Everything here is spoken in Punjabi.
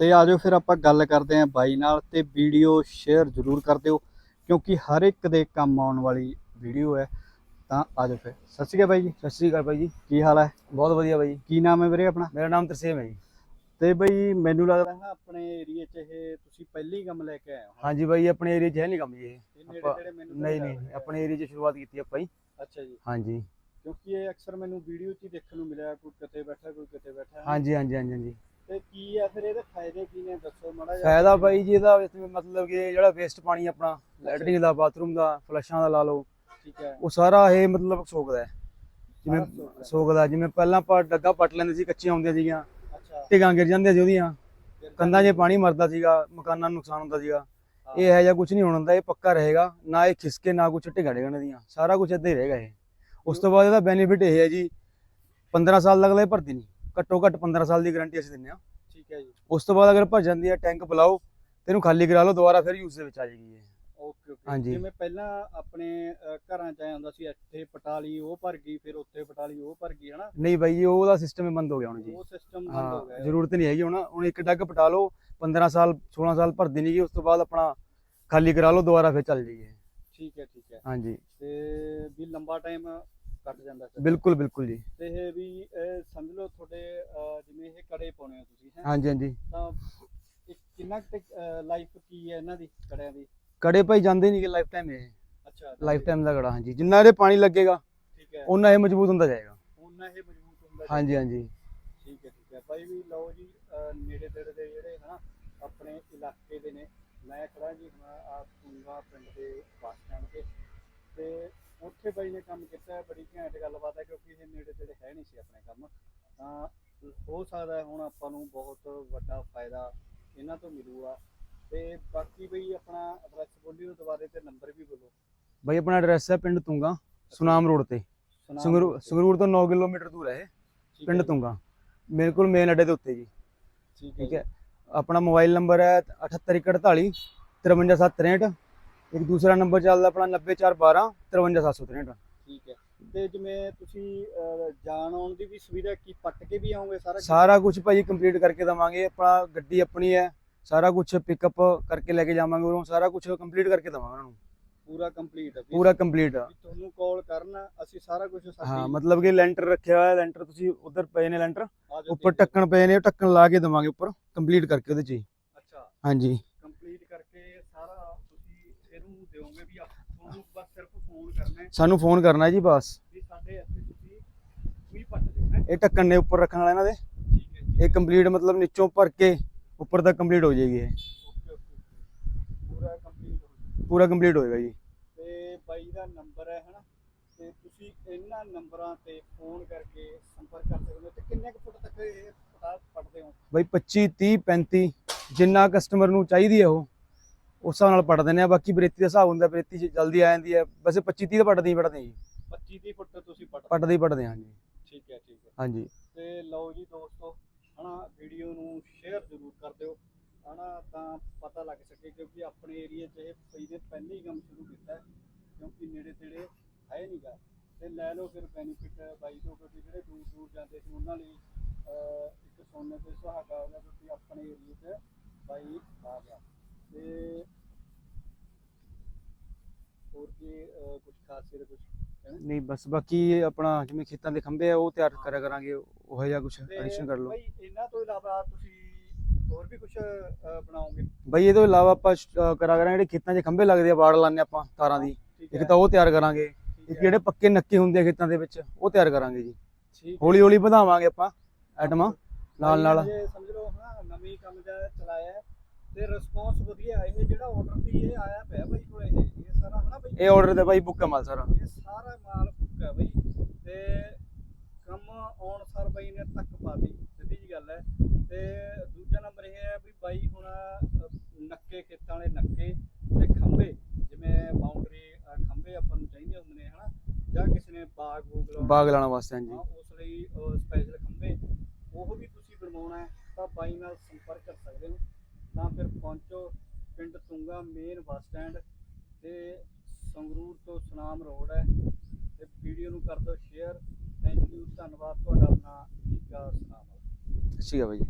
ਤੇ ਆਜੋ ਫਿਰ ਆਪਾਂ ਗੱਲ ਕਰਦੇ ਆਂ ਬਾਈ ਨਾਲ ਤੇ ਵੀਡੀਓ ਸ਼ੇਅਰ ਜ਼ਰੂਰ ਕਰ ਦਿਓ ਕਿਉਂਕਿ ਹਰ ਇੱਕ ਦੇ ਕੰਮ ਆਉਣ ਵਾਲੀ ਵੀਡੀਓ ਹੈ। ਤਾਂ ਆਜੋ ਫਿਰ। ਸਤਿ ਸ਼੍ਰੀ ਅਕਾਲ ਬਾਈ ਜੀ। ਸਤਿ ਸ੍ਰੀ ਅਕਾਲ ਬਾਈ ਜੀ। ਕੀ ਹਾਲ ਹੈ? ਬਹੁਤ ਵਧੀਆ ਬਾਈ ਜੀ। ਕੀ ਨਾਮ ਹੈ ਵੀਰੇ ਆਪਣਾ? ਮੇਰਾ ਨਾਮ ਤਰਸੇਮ ਹੈ ਜੀ। ਤੇ ਬਈ ਮੈਨੂੰ ਲੱਗਦਾ ਹੈ ਆਪਣੇ ਏਰੀਆ 'ਚ ਇਹ ਤੁਸੀਂ ਪਹਿਲੀ ਕੰਮ ਲੈ ਕੇ ਆਏ ਹੋ। ਹਾਂਜੀ ਬਾਈ ਆਪਣੇ ਏਰੀਆ 'ਚ ਹੈ ਨਹੀਂ ਕੰਮ ਜੀ ਇਹ। ਨਹੀਂ ਨਹੀਂ। ਆਪਣੇ ਏਰੀਆ 'ਚ ਸ਼ੁਰੂਆਤ ਕੀਤੀ ਆਪਾਂ ਜੀ। ਅੱਛਾ ਜੀ। ਹਾਂਜੀ। ਕਿਉਂਕਿ ਇਹ ਅਕਸਰ ਮੈਨੂੰ ਵੀਡੀਓ 'ਚ ਹੀ ਦੇਖਣ ਨੂੰ ਮਿਲਿਆ ਕੋਈ ਕਿਤੇ ਬੈਠਾ ਕੋਈ ਕਿਤੇ ਬੈਠਾ। ਹਾਂਜੀ ਹਾਂਜੀ ਹਾਂਜੀ ਹਾਂਜੀ। ਤੇ ਕੀ ਆ ਫਿਰ ਇਹਦੇ ਫਾਇਦੇ ਕੀ ਨੇ? ਦੱਸੋ ਮਾੜਾ ਜਿਹਾ। ਫਾਇਦਾ ਬਾਈ ਜੀ ਇਹਦਾ ਇਸ ਵਿੱਚ ਮਤਲਬ ਕਿ ਜਿਹੜਾ ਵੇਸਟ ਪਾਣੀ ਆਪਣਾ ਲੈਟਰਿੰਗ ਦਾ ਬਾਥਰੂਮ ਦਾ ਫਲਸ਼ਾਂ ਦਾ ਲਾ ਲਓ। ਠੀਕ ਹੈ। ਉਹ ਸਾਰਾ ਇਹ ਮਤਲਬ ਸੋਕਦਾ ਹੈ। ਜਿਵੇਂ ਸੋਕਦਾ ਜਿਵੇਂ ਪਹਿਲਾਂ ਆਪਾਂ ਡੱਗਾ ਪੱਟ ਲੈਂਦੇ ਸੀ ਕੱਚੀਆਂ ਹੁੰਦੀਆਂ ਸੀਗੀਆਂ। ਅੱਛਾ। ਟਿਕਾਂ ਗਿਰ ਜਾਂਦੀਆਂ ਸੀ ਉਹਦੀਆਂ। ਕੰਧਾਂ 'ਚ ਪਾਣੀ ਮਰਦਾ ਸੀਗਾ ਮਕਾਨਾਂ ਨੂੰ ਨੁਕਸਾਨ ਹੁੰਦਾ ਸੀਗਾ। ਇਹ ਹੈ ਜਾਂ ਕੁਝ ਨਹੀਂ ਹੋਣ ਹੁੰਦਾ ਇਹ ਪੱਕਾ ਰਹੇਗਾ। ਨਾ ਇਹ ਖਿਸਕੇ ਨਾ ਕੁਝ ਢਿੱਗਾ ਡਿੱਗਣ ਦੀਆਂ। ਸਾਰਾ ਕੁਝ ਇੱਦਾਂ ਹੀ ਰਹੇਗਾ ਇਹ। ਉਸ ਤੋਂ ਬਾਅਦ ਇਹਦਾ ਬੈਨੀਫਿਟ ਇਹ ਹੈ ਜੀ 15 ਸਾਲ ਤੱਕ ਲਈ ਭਰਤੀ ਨਹੀਂ। ਘੱਟੋ ਘੱਟ 15 ਸਾਲ ਦੀ ਗਾਰੰਟੀ ਅਸੀਂ ਦਿੰਦੇ ਹਾਂ। ਠੀਕ ਹੈ ਜੀ। ਉਸ ਤੋਂ ਬਾਅਦ ਅਗਰ ਭਰ ਜਾਂਦੀ ਹੈ ਟੈਂਕ ਬੁਲਾਓ ਤੇ ਇਹਨੂੰ ਖਾਲੀ ਕਰਾ ਲਓ ਦੁਬਾਰਾ ਫਿਰ ਯੂਜ਼ ਦੇ ਵਿੱਚ ਆ ਜਾਏਗੀ ਇਹ। ਓਕੇ ਓਕੇ ਹਾਂਜੀ। ਜਿਵੇਂ ਪਹਿਲਾਂ ਆਪਣੇ ਅ, ਘਰਾਂ 'ਚ ਆਇਆ ਹੁੰਦਾ ਸੀ ਇੱਥੇ ਪਟਾਲੀ ਉਹ ਭਰ ਗਈ ਫਿਰ ਉੱਥੇ ਪਟਾਲੀ ਉਹ ਭਰ ਗਈ ਹਨਾ? ਨਹੀਂ ਬਾਈ ਜੀ ਉਹਦਾ ਸਿਸਟਮ ਹੀ ਬੰਦ ਹੋ ਗਿਆ ਹੁਣ ਜੀ। ਉਹ ਸਿਸਟਮ ਬੰਦ ਹੋ ਹਾਂ ਗਿਆ ਜ਼ਰੂਰਤ ਨਹੀਂ ਹੈਗੀ ਹੁਣ। ਹੁਣ ਇੱਕ ਡੱਗ ਪਟਾ ਲਓ 15 ਸਾਲ 16 ਸਾਲ ਭਰਦੀ ਨਹੀਂ ਗੀ ਉਸ ਤੋਂ ਬਾਅਦ ਆਪਣਾ ਖਾਲੀ ਕਰਾ ਲਓ ਦੁਬਾਰਾ ਫਿਰ ਚੱਲ ਜਾਈਏ। ਠੀਕ ਹੈ ਠੀਕ ਹੈ। ਹਾਂਜੀ। ਤੇ ਵੀ ਲੰਬਾ ਟਾਈਮ ਕੱਟ ਜਾਂਦਾ ਫਿਰ। ਬਿਲਕੁਲ ਬਿਲਕੁਲ ਜੀ। ਤੇ ਇਹ ਵੀ ਇਹ ਸਮਝ ਲਓ ਤੁਹਾਡੇ ਜਿਵੇਂ ਇਹ ਕੜੇ ਪਾਉਣੇ ਆ ਤੁਸੀਂ ਹੈ? ਹਾਂਜੀ ਹਾਂਜੀ। ਤਾਂ ਇਹ ਕਿੰਨਾ ਲਾਈਫ ਕੀ ਹੈ ਇਹਨਾਂ ਦੀ ਕੜਿਆਂ ਦੀ? ਕੜੇ ਭਾਈ ਜਾਂਦੇ ਨਹੀਂ ਕਿ ਲਾਈਫ ਟਾਈਮ ਇਹ। ਅੱਛਾ ਲਾਈਫ ਟਾਈਮ ਦਾ ਕੜਾ ਹਾਂਜੀ। ਜਿੰਨਾ ਇਹਦੇ ਪਾਣੀ ਲੱਗੇਗਾ ਠੀਕ ਹੈ। ਉਹਨਾਂ ਇਹ ਮਜ਼ਬੂਤ ਹੁੰਦਾ ਜਾਏਗਾ। ਉਹਨਾਂ ਇਹ ਮਜ਼ਬੂਤ ਹੁੰਦਾ ਹਾਂਜੀ ਹਾਂਜੀ। ਠੀਕ ਹੈ ਠੀਕ ਹੈ। ਭਾਈ ਵੀ ਲਓ ਜੀ ਅਹ ਨੇੜੇ ਤੇੜੇ ਦੇ ਜਿਹੜੇ ਹਨਾ ਆਪਣੇ ਇਲਾਕੇ ਦੇ ਨੇ। ਮੈਂ ਖੜਾ ਜੀ ਹੁਣ ਆ ਤੁੰਗਾ ਪਿੰਡ ਦੇ ਬੱਸ ਸਟੈਂਡ ਤੇ। ਉੱਥੇ ਬਾਈ ਨੇ ਕੰਮ ਕੀਤਾ ਹੈ, ਬੜੀ ਘੈਂਟ ਗੱਲਬਾਤ ਹੈ ਕਿਉਂਕਿ ਇਹ ਨੇੜੇ ਤੇੜੇ ਹੈ ਨਹੀਂ ਸੀ ਆਪਣੇ ਕੰਮ। ਤਾਂ ਹੋ ਸਕਦਾ ਹੈ ਹੁਣ ਆਪਾਂ ਨੂੰ ਬਹੁਤ ਵੱਡਾ ਫਾਇਦਾ ਇਹਨਾਂ ਤੋਂ ਮਿਲੂਗਾ। ਤੇ ਬਾਕੀ ਬਈ ਆਪਣਾ ਐਡਰੈਸ ਬੋਲਿਓ ਦੁਬਾਰੇ ਤੇ ਨੰਬਰ ਵੀ ਬੋਲੋ। ਬਾਈ ਆਪਣਾ ਐਡਰੈਸ ਹੈ ਪਿੰਡ ਤੁੰਗਾ ਸੁਨਾਮ ਰੋਡ ਤੇ। ਸੁਨਾਮ ਸੰਗਰੂਰ ਤੇ। ਸੰਗਰੂਰ ਤੋਂ 9 ਕਿਲੋਮੀਟਰ ਦੂਰ ਹੈ ਇਹ, ਪਿੰਡ ਜੀ, ਤੁੰਗਾ। ਬਿਲਕੁਲ ਮੇਨ ਅੱਡੇ ਦੇ ਉੱਤੇ ਜੀ। ਠੀਕ ਹੈ ਠੀਕ ਹੈ। ਆਪਣਾ ਮੋਬਾਈਲ ਨੰਬਰ ਹੈ 7848 53763 ਇੱਕ ਦੂਸਰਾ ਨੰਬਰ ਚੱਲਦਾ ਆਪਣਾ 90412 53763 ਠੀਕ ਹੈ। ਤੇ ਜਿਵੇਂ ਤੁਸੀਂ ਅਹ, ਜਾਣ ਆਉਣ ਦੀ ਵੀ ਸੁਵਿਧਾ ਕੀ ਪੱਟ ਕੇ ਵੀ ਆਉਂਗੇ ਸਾਰਾ? ਸਾਰਾ ਕੁਝ ਭਾਜੀ ਕੰਪਲੀਟ ਕਰਕੇ ਦਵਾਂਗੇ। ਆਪਣਾ ਗੱਡੀ ਆਪਣੀ ਹੈ ਸਾਰਾ ਕੁਝ ਪਿਕਅਪ ਕਰਕੇ ਲੈ ਕੇ ਜਾਵਾਂਗੇ ਉਰੋਂ ਸਾਰਾ ਕੁਝ ਕੰਪਲੀਟ ਕਰਕੇ ਦਵਾਂਗੇ ਉਹਨਾਂ ਨੂੰ। ਪੂਰਾ ਕੰਪਲੀਟ ਹੈ ਵੀ- ਪੂਰਾ ਕੰਪਲੀਟ ਵੀ ਤੁਹਾਨੂੰ ਕਾਲ ਕਰਨਾ ਅਸੀਂ ਸਾਰਾ ਕੁਝ ਹਾਂ ਮਤਲਬ ਕਿ ਲੈਂਟਰ ਰੱਖਿਆ ਹੋਇਆ ਲੈਂਟਰ ਤੁਸੀਂ ਉਧਰ ਪਏ ਨੇ ਲੈਂਟਰ ਉੱਪਰ ਉੱਪਰ ਢੱਕਣ ਪਏ ਨੇ ਉਹ ਢੱਕਣ ਲਾ ਕੇ ਦਵਾਂਗੇ ਉੱਪਰ ਕੰਪਲੀਟ ਕਰਕੇ ਉਹਦੇ ਚ ਹੀ। ਅੱਛਾ। ਹਾਂਜੀ। ਕੰਪਲੀਟ ਕਰਕੇ ਸਾਰਾ ਤੁਸੀਂ ਇਹਨੂੰ ਦਿਓਗੇ ਵੀ ਆਪ- ਤੁਹਾਨੂੰ ਬਸ ਸਿਰਫ ਫੋਨ ਕਰਨਾ ਹੈ। ਸਾਨੂੰ ਫੋਨ ਕਰਨਾ ਜੀ ਬਸ। ਵੀ ਸਾਡੇ ਇੱਥੇ ਤੁਸੀਂ ਵੀ ਪੱਟ ਦਿਓ ਹੈ? ਇਹ ਢੱਕਣ ਨੇ ਉੱਪਰ ਰੱਖਣ ਵਾਲਾ ਇਹਨਾਂ ਦੇ? ਠੀਕ ਹੈ ਜੀ। ਇਹ ਕੰਪਲੀਟ ਮਤਲਬ ਨੀਚੋਂ ਭਰ ਕੇ ਉੱਪਰ ਤੱਕ ਕੰਪਲੀਟ ਹੋ ਜਾਏਗੀ ਇਹ। ਓਕੇ ਓਕੇ ਪੂਰਾ ਕੰਪਲੀਟ ਹੋ ਗਿਆ ਪੂਰਾ ਕੰਪਲੀਟ ਹੋਏਗਾ ਜੀ। ਤੇ ਬਾਈ ਦਾ ਨੰਬਰ ਹੈ ਹਨਾ? ਤੇ ਤੁਸੀਂ ਇਹਨਾਂ ਨੰਬਰਾਂ ਤੇ ਫੋਨ ਕਰਕੇ ਸੰਪਰਕ ਕਰ ਸਕਦੇ ਹੋ। ਤੇ ਕਿੰਨੇ ਕੁ ਫੁੱਟ ਤੱਕ ਇਹ ਪਟਾ ਪੜਦੇ ਹੋ? ਬਈ 25 30 35 ਜਿੰਨਾ ਕਸਟਮਰ ਨੂੰ ਚਾਹੀਦੀ ਹੈ ਉਹ। ਉਸ ਹਿਸਾਬ ਨਾਲ ਪੜ ਦਿੰਦੇ ਆ ਬਾਕੀ ਬਰੇਤੀ ਦਾ ਹਿਸਾਬ ਹੁੰਦਾ ਬਰੇਤੀ ਜਲਦੀ ਆ ਜਾਂਦੀ ਹੈ। ਵੈਸੇ 25 30 ਤਾਂ ਪੜਦੇ ਹੀ ਪੜਦੇ ਜੀ। 25 30 ਫੁੱਟ ਤੁਸੀਂ ਪੜ ਪੜਦੇ ਹੀ ਪੜਦੇ ਹਾਂ ਜੀ ਠੀਕ ਹੈ ਠੀਕ ਹੈ। ਹਾਂਜੀ। ਤੇ ਲਓ ਜੀ ਦੋਸਤੋ ਹਨਾ ਵੀਡੀਓ ਨੂੰ ਸ਼ੇਅਰ ਜ਼ਰੂਰ ਕਰ ਦਿਓ। ਹਨਾ ਤਾਂ ਪਤਾ ਲੱਗ ਸਕੇ ਕਿਉਂਕਿ ਆਪਣੇ ਏਰੀਆ 'ਚ ਇਹ ਪਈ ਨੇ ਪਹਿਲੇ ਹੀ ਕੰਮ ਸ਼ੁਰੂ ਕੀਤਾ ਹੈ, ਕਿਉਂਕਿ ਨੇੜੇ ਤੇੜੇ ਹੈ ਨਹੀਂਗਾ ਤੇ ਲੈ ਲਓ ਫਿਰ ਬੈਨੀਫਿਟ ਬਾਈ ਤੋਂ ਕਿਉਂਕਿ ਜਿਹੜੇ ਦੂਰ ਦੂਰ ਜਾਂਦੇ ਸੀ ਉਹਨਾਂ ਲਈ ਇੱਕ ਸੋਨੇ ਤੇ ਸੁਹਾਗਾ ਹੋ ਗਿਆ ਕਿਉਂਕਿ ਆਪਣੇ ਏਰੀਆ 'ਚ ਬਾਈ ਆ ਗਿਆ। ਤੇ ਹੋਰ ਕੀ ਕੁਝ ਖਾਸੀਅਤ ਕੁਝ ਨਹੀਂ ਬਸ ਬਾਕੀ ਆਪਣਾ ਜਿਵੇਂ ਖੇਤਾਂ ਦੇ ਖੰਭੇ ਆ ਉਹ ਤਿਆਰ ਕਰਿਆ ਕਰਾਂਗੇ ਉਹ ਜਿਹਾ ਕੁਝ ਐਡੀਸ਼ਨ ਕਰ ਲਓ। ਬਾਈ ਇਹਨਾਂ ਤੋਂ ਇਲਾਵਾ ਤੁਸੀਂ ਹੋਰ ਵੀ ਕੁਝ ਬਣਾਓਗੇ? ਬਈ ਇਹ ਤੋਂ ਇਲਾਵਾ ਆਪਾਂ ਅਹ, ਕਰਾ ਕਰਾਂਗੇ ਜਿਹੜੇ ਖੇਤਾਂ 'ਚ ਖੰਭੇ ਲੱਗਦੇ ਆ ਬਾੜ ਲਾਉਂਦੇ ਆਪਾਂ ਤਾਰਾਂ ਦੀ। ਠੀਕ ਇੱਕ ਤਾਂ ਉਹ ਤਿਆਰ ਕਰਾਂਗੇ ਠੀਕ ਇੱਕ ਹੈ, ਜਿਹੜੇ ਪੱਕੇ ਨੱਕੇ ਹੁੰਦੇ ਆ ਖੇਤਾਂ ਦੇ ਵਿੱਚ ਉਹ ਤਿਆਰ ਕਰਾਂਗੇ ਜੀ। ਠੀਕ। ਹੌਲੀ ਹੌਲੀ ਵਧਾਵਾਂਗੇ ਆਪਾਂ ਆਈਟਮਾਂ ਨਾਲ ਨਾਲ ਜੇ ਸਮਝ ਲਓ ਹਾਂ ਨਵੀਂ ਕੰਮ ਜਿਹਾ ਚਲਾਇਆ ਹੈ। ਤੇ ਰਿਸਪੌਂਸ ਵਧੀਆ ਇਹ ਜਿਹੜਾ ਆਰਡਰ ਦੀ ਇਹ ਆਇਆ ਪਿਆ ਬਾਈ ਕੋਲ ਇਹ ਇਹ ਸਾਰਾ ਹਨਾ ਬਾਈ? ਇਹ ਆਰਡਰ ਤੇ ਬਾਈ ਬੁੱਕ ਮਾਲ ਸਾਰਾ। ਇਹ ਸਾਰਾ ਮਾਲ ਬੁੱਕ ਹੈ ਬਾਈ ਤੇ ਕੰਮ ਆਉਣ ਸਰ ਬਾਈ ਨੇ ਤੱਕ ਪਾ ਦੀ ਸਿੱਧੀ ਜੀ ਗੱਲ ਹੈ। ਤੇ ਦੂਜਾ ਨੰਬਰ ਇਹ ਹੈ ਵੀ ਬਾਈ ਹੁਣ ਨੱਕੇ ਖੇਤਾਂ ਵਾਲੇ ਨੱਕੇ ਤੇ ਖੰਭੇ ਜਿਵੇਂ ਬਾਉਂਡਰੀ ਖੰਭੇ ਆਪਾਂ ਨੂੰ ਚਾਹੀਦੇ ਹੁੰਦੇ ਨੇ ਹਨਾ? ਜਾਂ ਕਿਸੇ ਨੇ ਬਾਗ ਬੂਗ ਲਾਉਣਾ। ਬਾਗ ਲਾਉਣ ਵਾਸਤੇ ਹਾਂਜੀ। ਉਸ ਲਈ ਸਪੈਸ਼ਲ ਖੰਭੇ ਉਹ ਵੀ ਤੁਸੀਂ ਬਣਵਾਉਣਾ ਹੈ ਤਾਂ ਬਾਈ ਨਾਲ ਸੰਪਰਕ ਕਰ ਸਕਦੇ ਹੋ। ਤਾਂ ਫਿਰ ਪਹੁੰਚੋ ਪਿੰਡ ਤੁੰਗਾ ਮੇਨ ਬੱਸ ਸਟੈਂਡ ਤੇ ਸੰਗਰੂਰ ਤੋਂ ਸੁਨਾਮ ਰੋਡ ਹੈ। ਤੇ ਵੀਡੀਓ ਨੂੰ ਕਰ ਦਿਓ ਸ਼ੇਅਰ ਥੈਂਕ ਯੂ ਧੰਨਵਾਦ। ਤੁਹਾਡਾ ਆਪਣਾ ਜੀਕਾ ਸੁਨਾਮ। ਅੱਛੀ ਹੈ ਬਾਈ